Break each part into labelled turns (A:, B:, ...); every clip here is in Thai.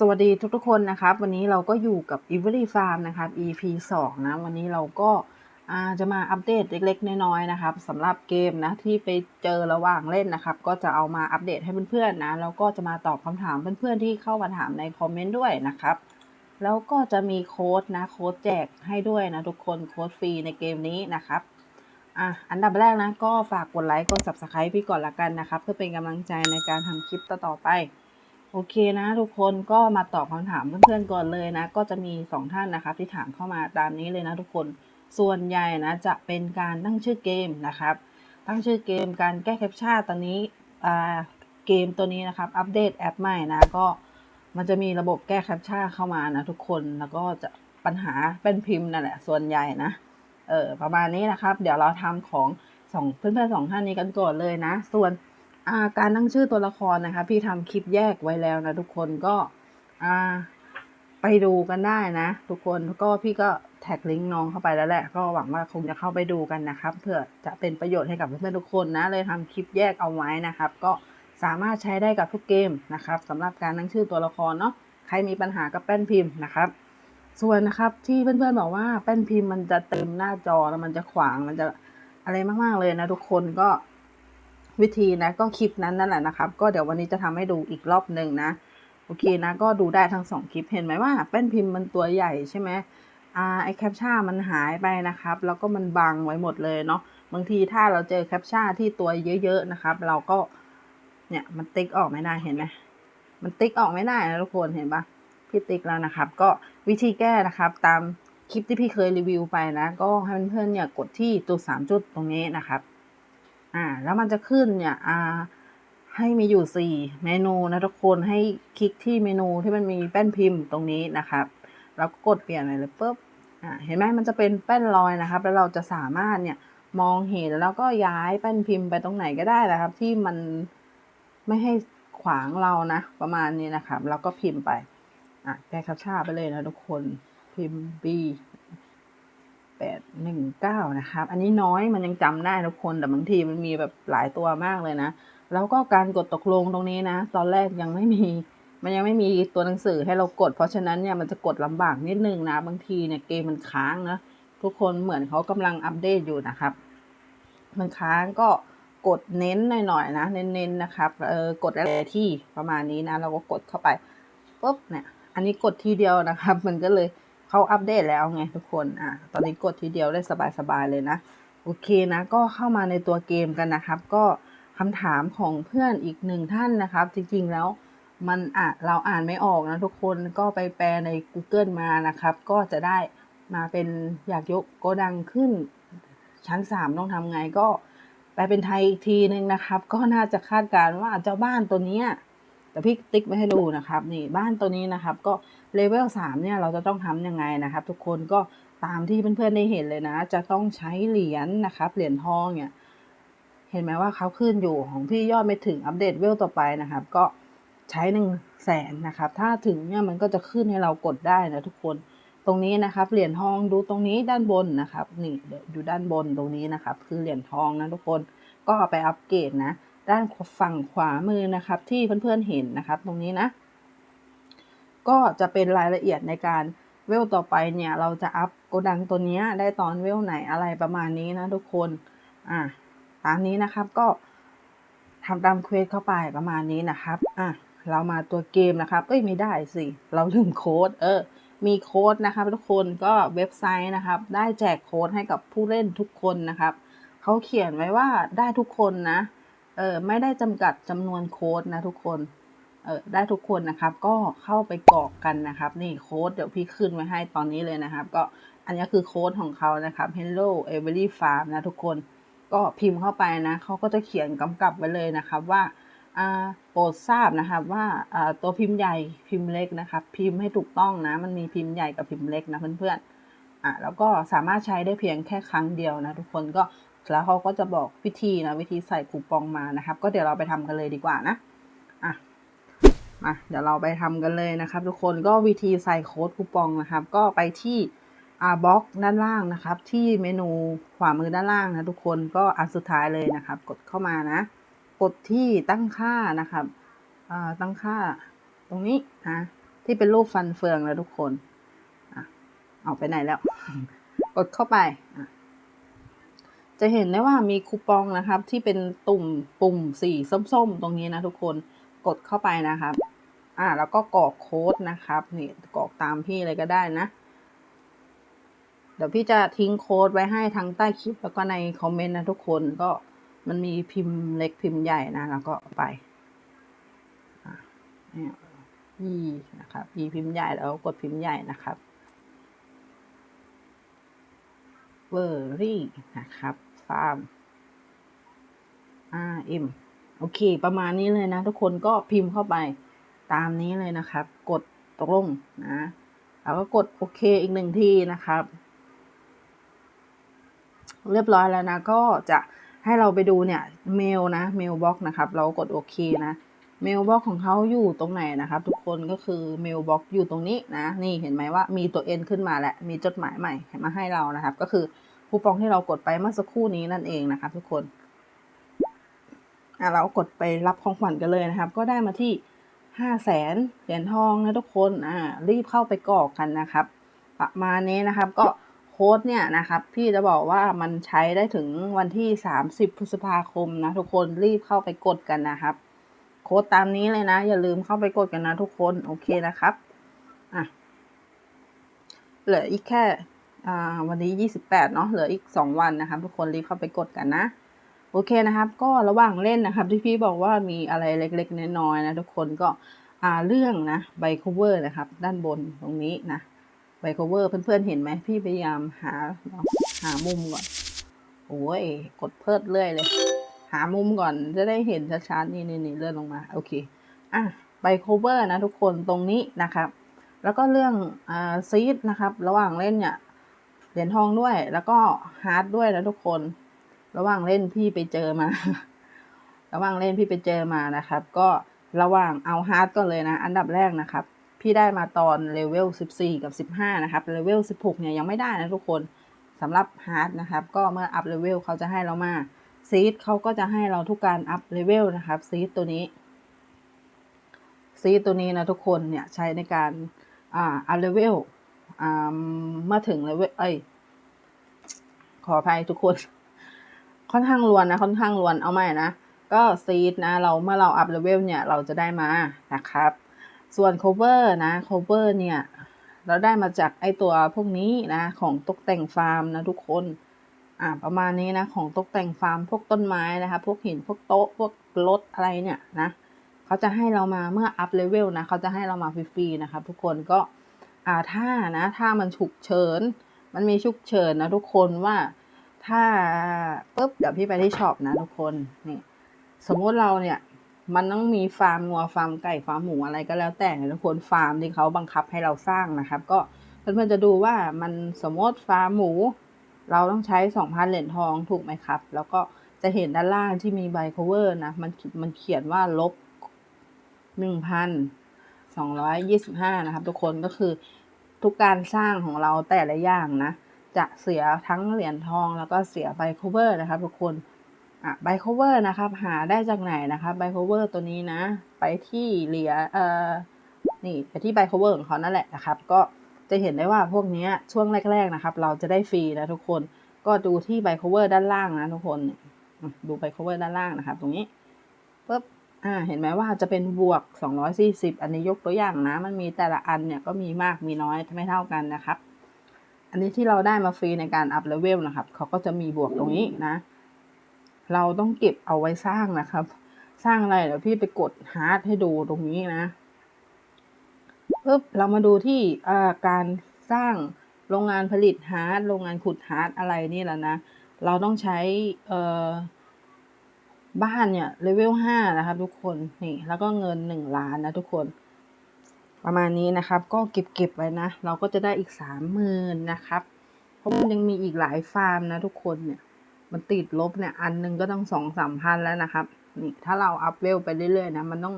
A: สวัสดีทุกๆคนนะครับ วันนี้เราก็อยู่กับ e v e r y Farm นะครับ EP 2 นะ วันนี้เราก็จะมาอัปเดตเล็กๆ น้อยๆ นะครับสำหรับเกมนะที่ไปเจอระหว่างเล่นนะครับ ก็จะเอามาอัปเดตให้เพื่อนๆนะ แล้วก็จะมาตอบคำถามเพื่อนๆ ที่เข้ามาถามในคอมเมนต์ด้วยนะครับ แล้วก็จะมีโค้ดนะโค้ดแจกให้ด้วยนะทุกคนโค้ดฟรีในเกมนี้นะครับอะอันดับแรกนะก็ฝากกดไลค์กด subscribe พี่ก่อนละกันนะครับ เพื่อเป็นกำลังใจในการทำคลิปต่อๆไป โอเคนะทุกคนก็มาตอบคำถามเพื่อนๆก่อนเลยนะ ก็จะมีสองท่านนะครับที่ถามเข้ามาตามนี้เลยนะทุกคนส่วนใหญ่นะจะเป็นการตั้งชื่อเกมนะครับ ตั้งชื่อเกมการแก้แคปชั่นตอนนี้เกมตัวนี้นะครับ อัปเดตแอปใหม่นะก็มันจะมีระบบแก้แคปชั่นเข้ามานะทุกคนแล้วก็จะปัญหาเป็นพิมพ์นั่นแหละ ส่วนใหญ่นะเออประมาณนี้นะครับ เดี๋ยวเราทำของสองเพื่อนๆสองท่านนี้กันก่อนเลยนะ ส่วน การตั้งชื่อตัวละครนะคะ พี่ทำคลิปแยกไว้แล้วนะทุกคนก็ไปดูกันได้นะ ทุกคนก็พี่ก็แท็กลิงก์น้องเข้าไปแล้วแหละ ก็หวังว่าคงจะเข้าไปดูกันนะครับเพื่อจะเป็นประโยชน์ให้กับเพื่อนๆทุกคนนะ เลยทำคลิปแยกเอาไว้นะครับ ก็สามารถใช้ได้กับทุกเกมนะครับสำหรับการตั้งชื่อตัวละครเนาะใครมีปัญหากับแป้นพิมพ์นะครับ ส่วนนะครับที่เพื่อนๆบอกว่าแป้นพิมพ์มันจะเต็มหน้าจอแล้วมันจะขวางมันจะอะไรมากๆเลยนะทุกคนก็ วิธีนะก็คลิปนั้นนั่นแหละนะครับ ก็เดี๋ยววันนี้จะทำให้ดูอีกรอบหนึ่งนะ โอเคนะ ก็ดูได้ทั้งสองคลิปเห็นไหมว่าแป้นพิมพ์มันตัวใหญ่ใช่ไหมอ่าไอแคปชั่นมันหายไปนะครับ แล้วก็มันบังไว้หมดเลยเนาะบางทีถ้าเราเจอแคปชั่นที่ตัวเยอะๆนะครับ เราก็เนี่ยมันติ๊กออกไม่ได้เห็นไหมมันติ๊กออกไม่ได้นะทุกคนเห็นปะพี่ติ๊กแล้วนะครับ ก็วิธีแก้นะครับ ตามคลิปที่พี่เคยรีวิวไปนะ ก็ให้เพื่อนๆเนี่ยกดที่ตัวสามจุดตรงนี้นะครับ อ่า แล้วมันจะขึ้นเนี่ย อ่า ให้มีอยู่สี่เมนูนะทุกคนให้คลิกที่เมนูที่มันมีแป้นพิมพ์ตรงนี้นะครับ แล้วก็กดเปลี่ยนอะไรเลยปุ๊บอ่าเห็นไหมมันจะเป็นแป้นลอยนะครับ แล้วเราจะสามารถเนี่ยมองเห็นแล้วก็ย้ายแป้นพิมพ์ไปตรงไหนก็ได้นะครับ ที่มันไม่ให้ขวางเรานะ ประมาณนี้นะครับ แล้วก็พิมพ์ไปอะแก้คับชาไปเลยนะทุกคนพิมพ์ B แปดหนึ่งเก้านะครับ อันนี้น้อยมันยังจำได้ทุกคนแต่บางทีมันมีแบบหลายตัวมากเลยนะ แล้วก็การกดตกลงตรงนี้นะ ตอนแรกยังไม่มี มันยังไม่มีตัวหนังสือให้เรากด เพราะฉะนั้นเนี่ยมันจะกดลำบากนิดนึงนะ บางทีเนี่ยเกมมันค้างนะทุกคนเหมือนเขากำลังอัปเดตอยู่นะครับ มันค้างก็กดเน้นหน่อยๆนะ เน้นๆนะครับเออกดอะไรที่ประมาณนี้นะ เราก็กดเข้าไปปุ๊บเนี่ย อันนี้กดทีเดียวนะครับ มันก็เลย เขาอัปเดตแล้วไงทุกคนอะตอนนี้กดทีเดียวได้สบายๆเลยนะ โอเคนะ ก็เข้ามาในตัวเกมกันนะครับ ก็คำถามของเพื่อนอีกหนึ่งท่านนะครับ จริงๆแล้วมันอะเราอ่านไม่ออกนะทุกคนก็ไปแปลใน Google มานะครับ ก็จะได้มาเป็นอยากยกโกดังขึ้น ชั้นสามต้องทำไงก็แปลเป็นไทยอีกทีนึงนะครับ ก็น่าจะคาดการณ์ว่าเจ้าบ้านตัวนี้แต่พี่ติ๊กไว้ให้ดูนะครับ นี่บ้านตัวนี้นะครับ ก็ เลเวลสามเนี่ยเราจะต้องทำยังไงนะครับ ทุกคนก็ตามที่เพื่อนๆได้เห็นเลยนะ จะต้องใช้เหรียญนะครับ เหรียญทองเนี่ย เห็นไหมว่าเขาขึ้นอยู่ของพี่ยอดไม่ถึงอัปเดตเวลต่อไปนะครับ ก็ใช้หนึ่งแสนนะครับ ถ้าถึงเนี่ยมันก็จะขึ้นให้เรากดได้นะทุกคนตรงนี้นะครับเหรียญทองดูตรงนี้ด้านบนนะครับนี่อยู่ด้านบนตรงนี้นะครับ คือเหรียญทองนะทุกคนก็ไปอัปเกรดนะ ด้านฝั่งขวามือนะครับ ที่เพื่อนๆเห็นนะครับ ตรงนี้นะ ก็จะเป็นรายละเอียดในการเวลต่อไปเนี่ย เราจะอัพโกดังตัวนี้ได้ตอนเวลไหนอะไรประมาณนี้นะทุกคนอะตามนี้นะครับก็ทำตามเควสเข้าไปประมาณนี้นะครับอะเรามาตัวเกมนะครับ เอ้ยไม่ได้สิ เราลืมโค้ด เออ มีโค้ดนะครับทุกคนก็เว็บไซต์นะครับ ได้แจกโค้ดให้กับผู้เล่นทุกคนนะครับ เขาเขียนไว้ว่าได้ทุกคนนะ เออไม่ได้จำกัดจำนวนโค้ดนะทุกคน เออได้ทุกคนนะครับ ก็เข้าไปกรอกกันนะครับ นี่โค้ดเดี๋ยวพี่ขึ้นไว้ให้ตอนนี้เลยนะครับ ก็อันนี้คือโค้ดของเขานะครับ Hello Every Farm นะทุกคนก็พิมพ์เข้าไปนะเขาก็จะเขียนกำกับไว้เลยนะครับว่าโปรดทราบนะครับว่าตัวพิมพ์ใหญ่พิมพ์เล็กนะครับ พิมพ์ให้ถูกต้องนะ มันมีพิมพ์ใหญ่กับพิมพ์เล็กนะเพื่อนๆอะแล้วก็สามารถใช้ได้เพียงแค่ครั้งเดียวนะทุกคนก็แล้วเขาก็จะบอกวิธีนะวิธีใส่คูปองมานะครับ ก็เดี๋ยวเราไปทำกันเลยดีกว่านะอะ มาเดี๋ยวเราไปทำกันเลยนะครับ ทุกคนก็วิธีใส่โค้ดคูปองนะครับ ก็ไปที่อ่าบล็อกด้านล่างนะครับ ที่เมนูขวามือด้านล่างนะทุกคนก็อันสุดท้ายเลยนะครับ กดเข้ามานะ กดที่ตั้งค่านะครับอ่าตั้งค่าตรงนี้นะที่เป็นรูปฟันเฟืองแล้วทุกคนอะเอาไปไหนแล้ว กดเข้าไปอะจะเห็นได้ว่ามีคูปองนะครับ ที่เป็นตุ่มปุ่มสีส้มๆ ตรงนี้นะทุกคน กดเข้าไปนะครับ อ่า แล้วก็กรอกโค้ดนะครับ นี่กรอกตามพี่เลยก็ได้นะ เดี๋ยวพี่จะทิ้งโค้ดไว้ให้ทั้งใต้คลิปแล้วก็ในคอมเมนต์นะทุกคนก็มันมีพิมพ์เล็กพิมพ์ใหญ่นะ แล้วก็ไปอะเนี่ยีนะครับอีพิมพ์ใหญ่แล้วกดพิมพ์ใหญ่นะครับเวอรี่นะครับฟาร์มอ่าอิม โอเค ประมาณนี้เลยนะ ทุกคนก็พิมพ์เข้าไปตามนี้เลยนะครับ กดตกลงนะแล้วก็กดโอเคอีกหนึ่งทีนะครับ เรียบร้อยแล้วนะก็จะให้เราไปดูเนี่ยเมลนะเมลบ็อกนะครับ เรากดโอเคนะเมลบ็อกของเขาอยู่ตรงไหนนะครับ ทุกคนก็คือเมลบ็อกอยู่ตรงนี้นะ นี่เห็นไหมว่ามีตัว N ขึ้นมาแล้วมีจดหมายใหม่มาให้เรานะครับ ก็คือคูปองที่เรากดไปเมื่อสักครู่นี้นั่นเองนะครับ ทุกคน อะเรากดไปรับของขวัญกันเลยนะครับ ก็ได้มาที่ห้าแสนเหรียญทองนะทุกคนอ่ารีบเข้าไปกรอกกันนะครับ ประมาณนี้นะครับ ก็โค้ดเนี่ยนะครับ พี่จะบอกว่ามันใช้ได้ถึงวันที่ 30 พฤษภาคมนะทุกคนรีบเข้าไปกดกันนะครับ โค้ดตามนี้เลยนะ อย่าลืมเข้าไปกดกันนะทุกคนโอเคนะครับอะเหลืออีกแค่อ่าวันนี้ 28 เนาะเหลืออีก 2 วันนะครับ ทุกคนรีบเข้าไปกดกันนะ โอเคนะครับ ก็ระหว่างเล่นนะครับ ที่พี่บอกว่ามีอะไรเล็กๆน้อยๆนะทุกคนก็อ่าเรื่องนะใบ cover นะครับ ด้านบนตรงนี้นะใบ cover เพื่อนๆเห็นไหมพี่พยายามหาหามุมก่อนโอ้ยกดเพิดเรื่อยเลย หามุมก่อนจะได้เห็นชัดๆนี่นี่นี่เลื่อนลงมาโอเคอะใบ cover นะทุกคนตรงนี้นะครับแล้วก็เรื่องอ่าซีดนะครับ ระหว่างเล่นเนี่ยเหรียญทองด้วยแล้วก็ฮาร์ดด้วยนะทุกคน ระหว่างเล่นพี่ไปเจอมา ระหว่างเล่นพี่ไปเจอมานะครับ ก็ระหว่างเอาฮาร์ดก็เลยนะ อันดับแรกนะครับ พี่ได้มาตอนเลเวล 14 กับ 15 นะครับ เลเวล 16 เนี่ยยังไม่ได้นะทุกคนสำหรับฮาร์ดนะครับ ก็เมื่ออัพเลเวลเขาจะให้เรามาซีดเขาก็จะให้เราทุกการอัพเลเวลนะครับซีดตัวนี้ซีดตัวนี้นะทุกคนเนี่ยใช้ในการอ่าอัพเลเวลอ่าเมื่อถึงเลเวลเอ้ยขออภัยทุกคน ค่อนข้างรวนนะ ค่อนข้างรวนเอาใหม่นะ ก็ซีดนะ เราเมื่อเราอัพเลเวลเนี่ย เราจะได้มานะครับ ส่วน cover นะ cover เนี่ย เราได้มาจากไอตัวพวกนี้นะ ของตกแต่งฟาร์มนะทุกคนอ่าประมาณนี้นะ ของตกแต่งฟาร์มพวกต้นไม้นะคะ พวกหินพวกโต๊ะพวกรถอะไรเนี่ยนะเขาจะให้เรามาเมื่ออัพเลเวลนะเขาจะให้เรามาฟรีๆนะครับทุกคนก็อ่าถ้านะ ถ้ามันฉุกเฉิน มันมีฉุกเฉินนะทุกคนว่า ถ้าปุ๊บเดี๋ยวพี่ไปที่ช็อปนะทุกคนนี่สมมติเราเนี่ย มันต้องมีฟาร์มงัวฟาร์มไก่ฟาร์มหมูอะไรก็แล้วแต่ทุกคนฟาร์มที่เขาบังคับให้เราสร้างนะครับ ก็เพื่อนๆจะดูว่ามันสมมติฟาร์มหมู เราต้องใช้2,000เหรียญทองถูกไหมครับ แล้วก็จะเห็นด้านล่างที่มีใบ cover นะมันมันเขียนว่าลบ1,225นะครับ ทุกคนก็คือทุกการสร้างของเราแต่ละอย่างนะ จะเสียทั้งเหรียญทองแล้วก็เสียใบ cover นะครับทุกคนอะใบ cover นะครับ หาได้จากไหนนะครับใบ cover ตัวนี้นะ ไปที่เหรียญเอ่อนี่ไปที่ใบ cover ของเขานั่นแหละนะครับ ก็จะเห็นได้ว่าพวกนี้ช่วงแรก ๆนะครับ เราจะได้ฟรีนะทุกคนก็ดูที่ใบ cover ด้านล่างนะทุกคนดูใบ cover ด้านล่างนะครับ ตรงนี้ปุ๊บอ่าเห็นไหมว่าจะเป็นบวก 240 อันนี้ยกตัวอย่างนะ มันมีแต่ละอันเนี่ยก็มีมากมีน้อยไม่เท่ากันนะครับ อันนี้ที่เราได้มาฟรีในการอัพเลเวลนะครับ เขาก็จะมีบวกตรงนี้นะ เราต้องเก็บเอาไว้สร้างนะครับ สร้างอะไรเดี๋ยวพี่ไปกดฮาร์ดให้ดูตรงนี้นะปึ๊บเรามาดูที่การสร้างโรงงานผลิตฮาร์ดโรงงานขุดฮาร์ดอะไรนี่แหละนะ เราต้องใช้บ้านเนี่ยเลเวลห้านะครับทุกคนนี่แล้วก็เงินหนึ่งล้านนะทุกคน ประมาณนี้นะครับ ก็เก็บเก็บไว้นะ เราก็จะได้อีกสามหมื่นนะครับ เพราะมันยังมีอีกหลายฟาร์มนะทุกคนเนี่ย มันติดลบเนี่ย อันหนึงก็ต้องสองสามพันแล้วนะครับ นี่ถ้าเราอัพเวลไปเรื่อยๆนะ มันต้อง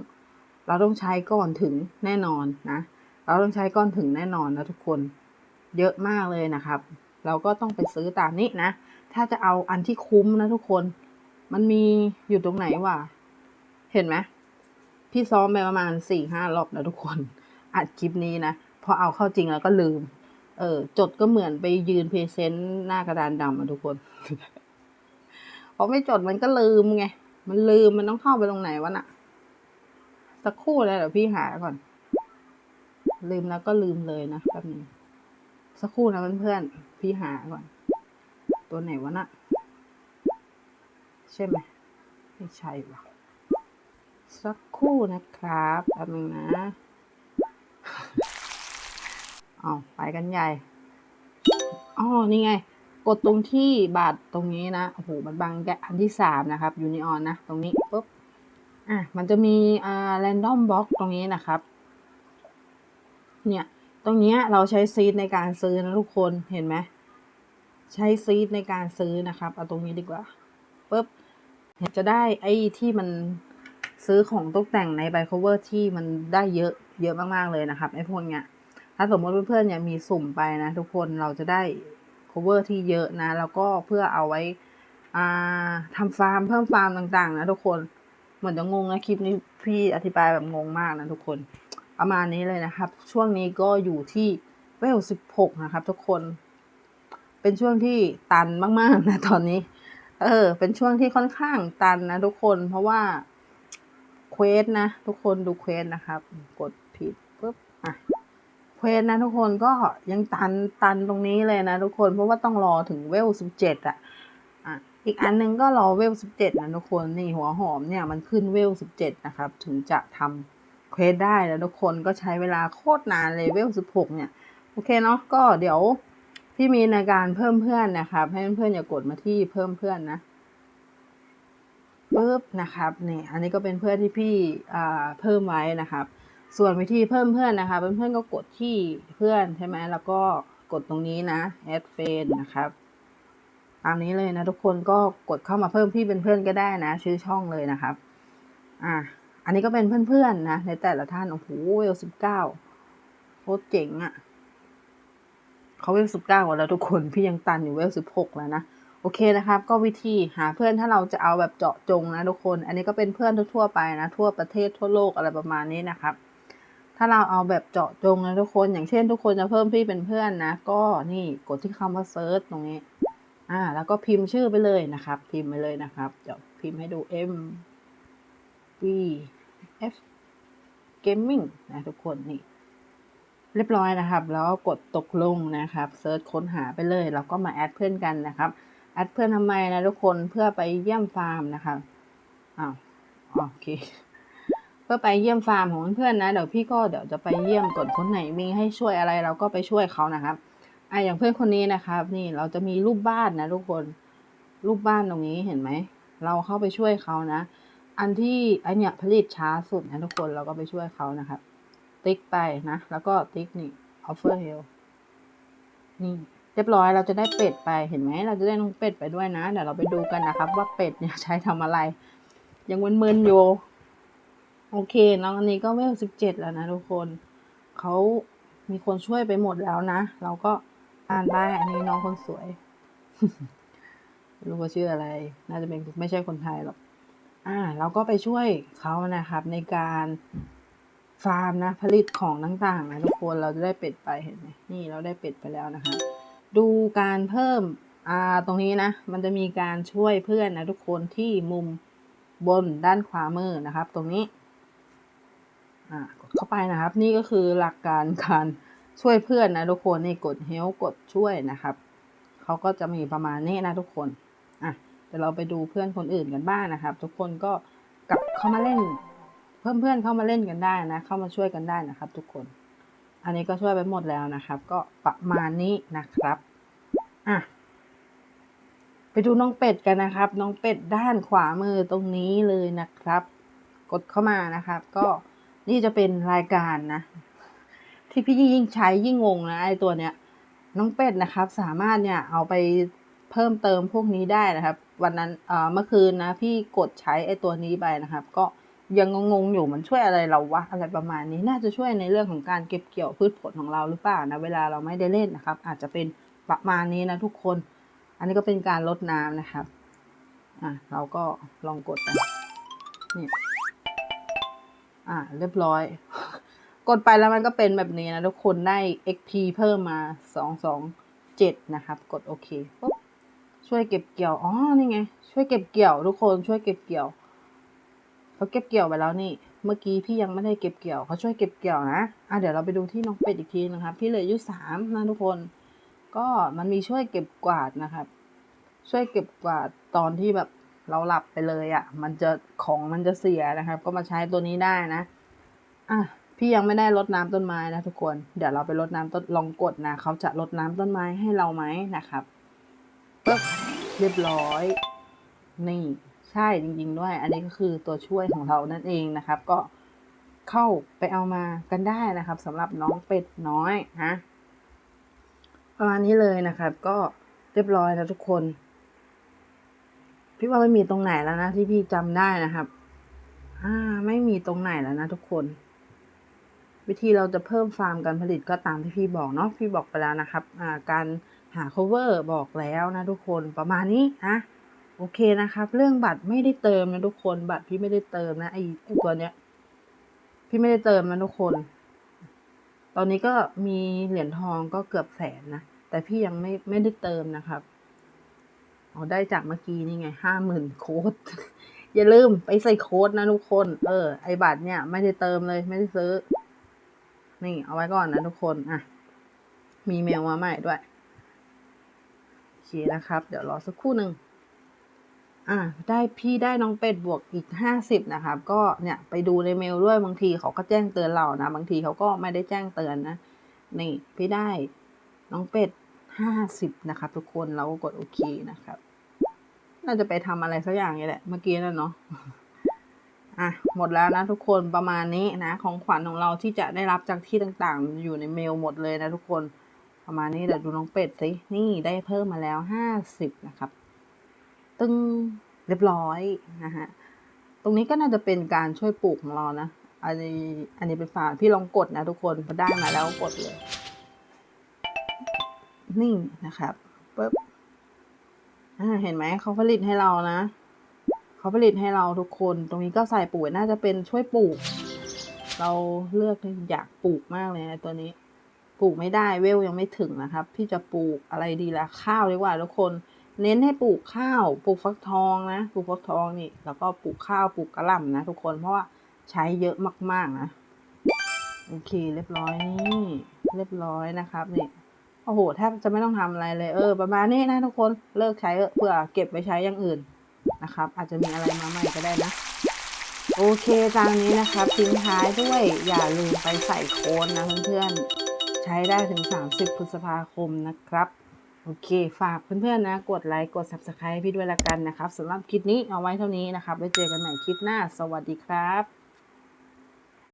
A: เราต้องใช้ก่อนถึงแน่นอนนะ เราต้องใช้ก่อนถึงแน่นอนนะทุกคน เยอะมากเลยนะครับ เราก็ต้องไปซื้อตามนี้นะ ถ้าจะเอาอันที่คุ้มนะทุกคน มันมีอยู่ตรงไหนวะ เห็นไหมพี่ซ้อมไปประมาณสี่ห้ารอบนะทุกคน อัดคลิปนี้นะพอเอาเข้าจริงแล้วก็ลืม เออจดก็เหมือนไปยืนพรีเซนต์หน้ากระดานดำอะทุกคนพอไม่จดมันก็ลืมไง มันลืมมันต้องเข้าไปตรงไหนวะน่ะ สักครู่เลยเดี๋ยวพี่หาก่อน ลืมแล้วก็ลืมเลยนะแป๊บนึงสักครู่นะเพื่อนๆพี่หาก่อน ตัวไหนวะน่ะ ใช่ไหมไม่ใช่วะสักครู่นะครับแป๊บนึงนะ เอาไปกันใหญ่อ๋อนี่ไง กดตรงที่บาทตรงนี้นะ โอ้โห มันบังแกะอันที่สามนะครับยูนิออนนะ ตรงนี้ปุ๊บ อะ มันจะมีอ่าแรนดอมบล็อกตรงนี้นะครับ เนี่ย ตรงนี้เราใช้ซีดในการซื้อนะทุกคน เห็นไหม ใช้ซีดในการซื้อนะครับ เอาตรงนี้ดีกว่าปุ๊บจะได้ไอ้ที่มันซื้อของตกแต่งในไบโคเวอร์ที่มันได้เยอะเยอะมาก ๆ เลยนะครับไอ้พวกเนี้ย ถ้าสมมติเพื่อนๆเนี่ยมีสุ่มไปนะทุกคนเราจะได้ cover ที่เยอะนะ แล้วก็เพื่อเอาไว้ทำฟาร์มเพิ่มฟาร์มต่างๆ นะทุกคนเหมือนจะงงนะคลิปนี้พี่อธิบายแบบงงมากนะทุกคนประมาณนี้เลยนะครับ ช่วงนี้ก็อยู่ที่เวลสิบหกนะครับ ทุกคน เป็นช่วงที่ตันมากๆนะตอนนี้ เออ เป็นช่วงที่ค่อนข้างตันนะทุกคนเพราะว่าเควสนะ ทุกคนดูเควสนะครับ กดผิดปุ๊บอะ เควสนะทุกคนก็ยังตันตันตรงนี้เลยนะทุกคนเพราะว่าต้องรอถึงเวลสิบเจ็ดอะอะอีกอันหนึงก็รอเวลสิบเจ็ดนะทุกคนนี่หัวหอมเนี่ยมันขึ้นเวลสิบเจ็ดนะครับ ถึงจะทำเควสได้แล้วทุกคนก็ใช้เวลาโคตรนานเลยเวลสิบหกเนี่ยโอเคเนาะก็เดี๋ยวพี่มีในการเพิ่มเพื่อนนะครับ ให้เพื่อนอย่ากดมาที่เพิ่มเพื่อนนะปึ๊บนะครับนี่อันนี้ก็เป็นเพื่อนที่พี่เพิ่มไว้นะครับ ส่วนวิธีเพิ่มเพื่อนนะคะ เพื่อนๆก็กดที่เพื่อนใช่ไหมแล้วก็กดตรงนี้นะ add friend นะครับตามนี้เลยนะทุกคนก็กดเข้ามาเพิ่มพี่เป็นเพื่อนก็ได้นะ ชื่อช่องเลยนะครับ อะอันนี้ก็เป็นเพื่อนๆนะในแต่ละท่านโอ้โหเวลสิบเก้าโคตรเจ๋งอะ่ะเขาเวลสิบเก้าแล้วทุกคนพี่ยังตันอยู่เวลสิบหกแล้วนะโอเคนะครับ ก็วิธีหาเพื่อนถ้าเราจะเอาแบบเจาะจงนะทุกคน อันนี้ก็เป็นเพื่อนทั่วๆไปนะทั่วประเทศทั่วโลกอะไรประมาณนี้นะครับ ถ้าเราเอาแบบเจาะจงนะทุกคน อย่างเช่นทุกคนจะเพิ่มพี่เป็นเพื่อนนะ ก็นี่กดที่คำว่าเซิร์ชตรงนี้ อ่า แล้วก็พิมพ์ชื่อไปเลยนะครับ พิมพ์ไปเลยนะครับเดี๋ยวพิมพ์ให้ดู M V F Gaming นะทุกคนนี่เรียบร้อยนะครับ แล้วกดตกลงนะครับเซิร์ชค้นหาไปเลยแล้วก็มาแอดเพื่อนกันนะครับแอดเพื่อนทำไมนะทุกคนเพื่อไปเยี่ยมฟาร์มนะครับอ้าวโอเค เพื่อไปเยี่ยมฟาร์มของเพื่อนๆนะ เดี๋ยวพี่ก็เดี๋ยวจะไปเยี่ยมก่อนคนไหนมีให้ช่วยอะไรเราก็ไปช่วยเขานะครับอะอย่างเพื่อนคนนี้นะครับ นี่เราจะมีรูปบ้านนะทุกคนรูปบ้านตรงนี้เห็นไหม เราเข้าไปช่วยเขานะ อันที่อันเนี้ยผลิตช้าสุดนะทุกคนเราก็ไปช่วยเขานะครับ ติ๊กไปนะ แล้วก็ติ๊กนี่ offer help นี่เรียบร้อยเราจะได้เป็ดไปเห็นไหมเราจะได้น้องเป็ดไปด้วยนะ เดี๋ยวเราไปดูกันนะครับ ว่าเป็ดเนี่ยใช้ทำอะไร ยังมึนๆอยู่ โอเค น้องอันนี้ก็เวลสิบเจ็ดแล้วนะทุกคน เขามีคนช่วยไปหมดแล้วนะ เราก็อ่านได้ อันนี้น้องคนสวย รู้ว่าชื่ออะไร น่าจะเป็นไม่ใช่คนไทยหรอก อ่า เราก็ไปช่วยเขานะครับ ในการฟาร์มนะ ผลิตของต่างๆนะทุกคน เราจะได้เป็ดไปเห็นไหมนี่เราได้เป็ดไปแล้วนะคะ ดูการเพิ่ม อ่า ตรงนี้นะ มันจะมีการช่วยเพื่อนนะทุกคนที่มุมบนด้านขวามือนะครับ ตรงนี้ อ่ากดเข้าไปนะครับ นี่ก็คือหลักการการช่วยเพื่อนนะทุกคนนี่กด help กดช่วยนะครับเขาก็จะมีประมาณนี้นะทุกคนอะเดี๋ยวเราไปดูเพื่อนคนอื่นกันบ้างนะครับ ทุกคนก็กลับเข้ามาเล่น เพื่อนเพื่อนเข้ามาเล่นกันได้นะ เข้ามาช่วยกันได้นะครับ ทุกคน อันนี้ก็ช่วยไปหมดแล้วนะครับ ก็ประมาณนี้นะครับอะไปดูน้องเป็ดกันนะครับ น้องเป็ดด้านขวามือตรงนี้เลยนะครับ กดเข้ามานะครับ ก็ นี่จะเป็นรายการนะ ที่พี่ยิ่งใช้ยิ่งงงนะไอตัวเนี้ย น้องเป็ดนะครับ สามารถเนี่ยเอาไปเพิ่มเติมพวกนี้ได้นะครับ วันนั้นเมื่อคืนนะ พี่กดใช้ไอตัวนี้ไปนะครับ ก็ยังงงๆอยู่มันช่วยอะไรเราวะอะไรประมาณนี้น่าจะช่วยในเรื่องของการเก็บเกี่ยวพืชผลของเราหรือเปล่านะเวลาเราไม่ได้เล่นนะครับ อาจจะเป็นประมาณนี้นะทุกคน อันนี้ก็เป็นการลดน้ำนะครับ อะเราก็ลองกดไปนี่ อ่า เรียบร้อย กดไปแล้วมันก็เป็นแบบนี้นะทุกคนได้ XP เพิ่มมาสองสองเจ็ดนะครับ กดโอเคปุ๊บช่วยเก็บเกี่ยว อ๋อ นี่ไง ช่วยเก็บเกี่ยว ทุกคน ช่วยเก็บเกี่ยวเขาเก็บเกี่ยวไปแล้วนี่ เมื่อกี้พี่ยังไม่ได้เก็บเกี่ยวเขาช่วยเก็บเกี่ยวนะ อะเดี๋ยวเราไปดูที่น้องเป็ดอีกทีนะครับ พี่เหลืออยู่สามนะทุกคน ก็มันมีช่วยเก็บกวาดนะครับ ช่วยเก็บกวาดตอนที่แบบ เราหลับไปเลยอะ่ะ มันจะของมันจะเสียนะครับ ก็มาใช้ตัวนี้ได้นะอะพี่ยังไม่ได้รดน้ำต้นไม้นะทุกคน เดี๋ยวเราไปรดน้ำต้นลองกดนะเขาจะรดน้ำต้นไม้ให้เราไหมนะครับปึ๊บเรียบร้อย นี่ใช่จริง ๆ ด้วย อันนี้ก็คือตัวช่วยของเรานั่นเองนะครับ ก็เข้าไปเอามากันได้นะครับสำหรับน้องเป็ดน้อยนะประมาณนี้เลยนะครับ ก็เรียบร้อยแล้วทุกคน พี่ว่าไม่มีตรงไหนแล้วนะที่พี่จำได้นะครับ อ่า ไม่มีตรงไหนแล้วนะทุกคน วิธีเราจะเพิ่มฟาร์มการผลิตก็ตามที่พี่บอกเนาะพี่บอกไปแล้วนะครับ อ่า การหา cover บอกแล้วนะทุกคนประมาณนี้นะโอเคนะครับ เรื่องบัตรไม่ได้เติมนะทุกคนบัตรพี่ไม่ได้เติมนะไอไอตัวเนี้ย พี่ไม่ได้เติมนะทุกคน ตอนนี้ก็มีเหรียญทองก็เกือบแสนนะแต่พี่ยังไม่ไม่ได้เติมนะครับ อ๋อได้จากเมื่อกี้นี่ไงห้าหมื่นโค้ดอย่าลืมไปใส่โค้ดนะทุกคน เออ ไอบัตรเนี่ยไม่ได้เติมเลยไม่ได้ซื้อ นี่เอาไว้ก่อนนะทุกคน อะ มีเมลมาใหม่ด้วยโอเคนะครับ เดี๋ยวรอสักครู่หนึ่งอะได้พี่ได้น้องเป็ดบวกอีกห้าสิบนะครับ ก็เนี่ยไปดูในเมลด้วยบางทีเขาก็แจ้งเตือนเรานะบางทีเขาก็ไม่ได้แจ้งเตือนนะ นี่พี่ได้น้องเป็ดห้าสิบนะครับทุกคนเราก็กดโอเคนะครับ น่าจะไปทำอะไรสักอย่างนี่แหละเมื่อกี้นั่นเนาะอะหมดแล้วนะทุกคนประมาณนี้นะของขวัญของเราที่จะได้รับจากที่ต่างๆ อยู่ในเมลหมดเลยนะทุกคนประมาณนี้เดี๋ยวดูน้องเป็ดสินี่ได้เพิ่มมาแล้วห้าสิบนะครับ ตึงเรียบร้อยนะฮะตรงนี้ก็น่าจะเป็นการช่วยปลูกของเรานะอันนี้อันนี้เป็นฝาพี่ลองกดนะทุกคนพอได้มาแล้วกดเลย นี่นะครับปึ๊บ เห็นไหมเขาผลิตให้เรานะเขาผลิตให้เราทุกคน ตรงนี้ก็ใส่ปุ๋ยน่าจะเป็นช่วยปลูก เราเลือกอยากปลูกมากเลยนะตัวนี้ ปลูกไม่ได้เวลยังไม่ถึงนะครับพี่จะปลูกอะไรดีละข้าวดีกว่าทุกคน เน้นให้ปลูกข้าว ปลูกฟักทองนะปลูกฟักทองนี่แล้วก็ปลูกข้าวปลูกกระหล่ำนะทุกคนเพราะว่าใช้เยอะมาก ๆนะโอเคเรียบร้อยนี่เรียบร้อยนะครับนี่ โอ้โหแทบจะไม่ต้องทำอะไรเลย เออ ประมาณนี้นะทุกคนเลิกใช้เออเพื่อเก็บไปใช้อย่างอื่นนะครับ อาจจะมีอะไรมาใหม่ก็ได้นะ โอเคตามนี้นะครับทิ้งท้ายด้วยอย่าลืมไปใส่โค้ดนะเพื่อนๆ ใช้ได้ถึง 30 พฤษภาคมนะครับ โอเค ฝากเพื่อนๆนะ กดไลค์กด subscribe พี่ด้วยละกันนะครับสำหรับคลิปนี้เอาไว้เท่านี้นะครับไว้เจอกันใหม่คลิปหน้า สวัสดีครับ